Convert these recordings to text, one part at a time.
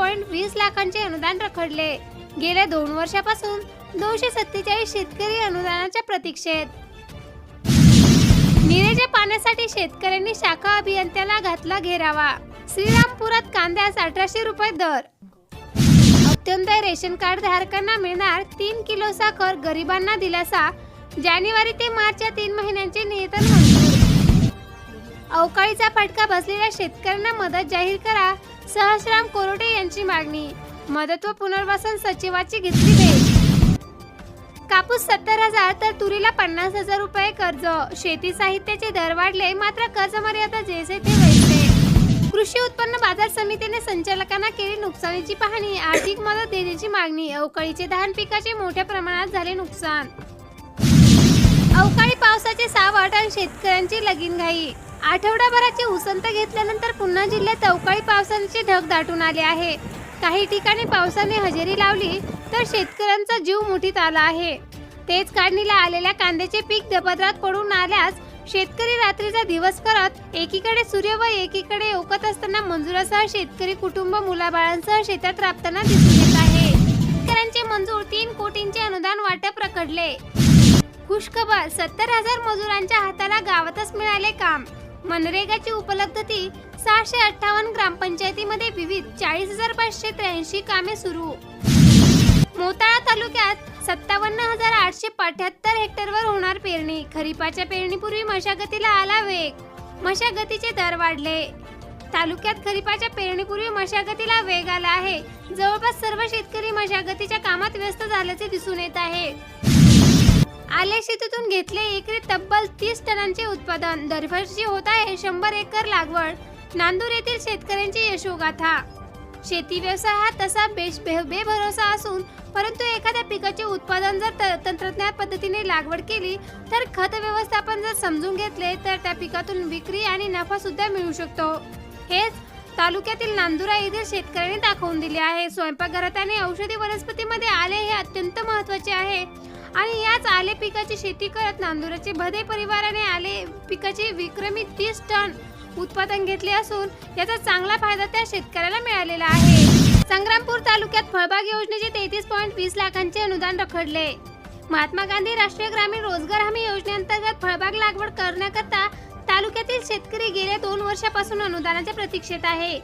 Point वीस लाखांचे अनुदान रखडले. गेल्या दोन वर्षापासून दोनशे सत्तेचाळीस शेतकरी अनुदानाच्या प्रतीक्षेत. निरेच्या पाण्यासाठी शेतकऱ्यांनी शाखा अभियंत्याला घातला घेरावा. श्रीरामपुरात कांद्यास अठराशे रुपये दर. अत्यंत रेशन कार्ड धारकांना मिळणार तीन किलो साखर गरिबांना दिलासा जानेवारी ते मार्च या तीन महिन्यांचे नियतन मंजूर. अवकाळीचा फटका बसलेल्या शेतकऱ्यांना मदत जाहीर करा सहस्राम कोरोटे यांची मागणी. मदत व पुनर्वसन सचिवाची घेतली भेट. कापूस सत्तर हजार तर तुरीला पन्नास हजार रुपये कर्ज. शेती साहित्याचे दर वाढले मात्र कर्ज मर्यादा जैसे ते वैसे कृषी उत्पन्न बाजार समितीने संचालकांना केली नुकसानीची पाहणी. आर्थिक मदत देण्याची मागणी. अवकाळीचे धान पिकाचे मोठ्या प्रमाणात झाले नुकसान. अवकाळी पावसाचे सावट आणि शेतकऱ्यांची लगीनघाई. आठवडाभराची उसंत घेतल्यानंतर पुन्हा जिल्ह्यात अवकाळी पावसाचे ढग दाटून आले आहे. काही ठिकाणी पावसाने हजेरी लावली तर शेतकऱ्यांचा जीव मुठीत आला आहे. तेच काढणीला आलेल्या कांद्याचे पीक दपदरात पडून आल्यास शेतकरी रात्रीचा दिवस करत एकीकडे सूर्य व एकीकडे ओकत असताना मंजुरासह शेतकरी कुटुंब मुलाबाळांसह शेतात राबताना दिसून येत आहे. शेतकऱ्यांचे मंजूर तीन कोटींचे अनुदान वाटप रखडले खुशखबर सत्तर हजार मजुरांच्या हाताला गावातच मिळाले काम. मनरेगाची उपलब्धती सहाशे अठ्ठावन्न ग्रामपंचायतीमध्ये विविध चाळीस हजार पाचशे त्र्याऐंशी कामे सुरू. मोताळा तालुक्यात सत्तावन्न हजार आठशे अठ्याहत्तर हेक्टरवर होणार पेरणी. खरीपाच्या पेरणीपूर्वी मशागतीला आला वेग. मशागतीचे दर वाढले. तालुक्यात खरीपाच्या पेरणीपूर्वी मशागतीला वेग आला आहे. जवळपास सर्व शेतकरी मशागतीच्या कामात व्यस्त झाल्याचे दिसून येत आहे. आले शेतीतून घेतले एकरी तब्बल तीस टनांचे उत्पादन. दरवर्षी होत आहे शंभर एकर लागवड. नांदूर येथील शेतकऱ्यांची यशोगाथा. शेती व्यवसाय हा तसा बेश बे- बेभरोसा असून परंतु एखाद्या पिकाचे उत्पादन जर त- तंत्रज्ञान पद्धतीने लागवड केली तर खत व्यवस्थापन जर समजून घेतले तर त्या पिकातून विक्री आणि नफा सुद्धा मिळू शकतो. हेच तालुक्यातील नांदुरा येथील शेतकऱ्यांनी दाखवून दिले आहे. स्वयंपाकघरात आणि औषधी वनस्पतीमध्ये आले हे अत्यंत महत्त्वाचे आहे. आणि याच आले पिकाची शेती करत नांदुराचे भदे परिवाराने आले पिकाचे विक्रमी तीस टन उत्पादन घेतले असून याचा चांगला फायदा त्या शेतकऱ्याला मिळालेला आहे. संग्रामपूर तालुक्यात फळबाग योजनेचे तेहतीस पॉईंट वीस लाखांचे अनुदान रखडले. महात्मा गांधी राष्ट्रीय ग्रामीण रोजगार हमी योजनेअंतर्गत फळबाग लागवड करण्याकरता तालुक्यातील शेतकरी गेल्या दोन वर्षापासून अनुदानाच्या प्रतीक्षेत आहे.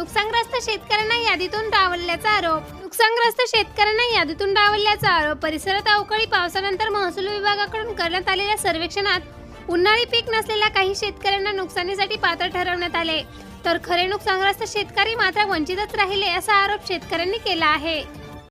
नुकसानग्रस्त शेतकऱ्यांना यादीतून डावलल्याचा आरोप. नुकसानग्रस्त शेतकऱ्यांना यादीतून डावलल्याचा आरोप. परिसरात अवकाळी पावसानंतर महसूल विभागाकडून करण्यात आलेल्या सर्वेक्षणात उन्हाळी पीक नसलेल्या काही शेतकऱ्यांना नुकसानीसाठी पात्र ठरवण्यात आले. तर खरे नुकसानग्रस्त शेतकरी मात्र वंचितच राहिले असा आरोप शेतकऱ्यांनी केला आहे.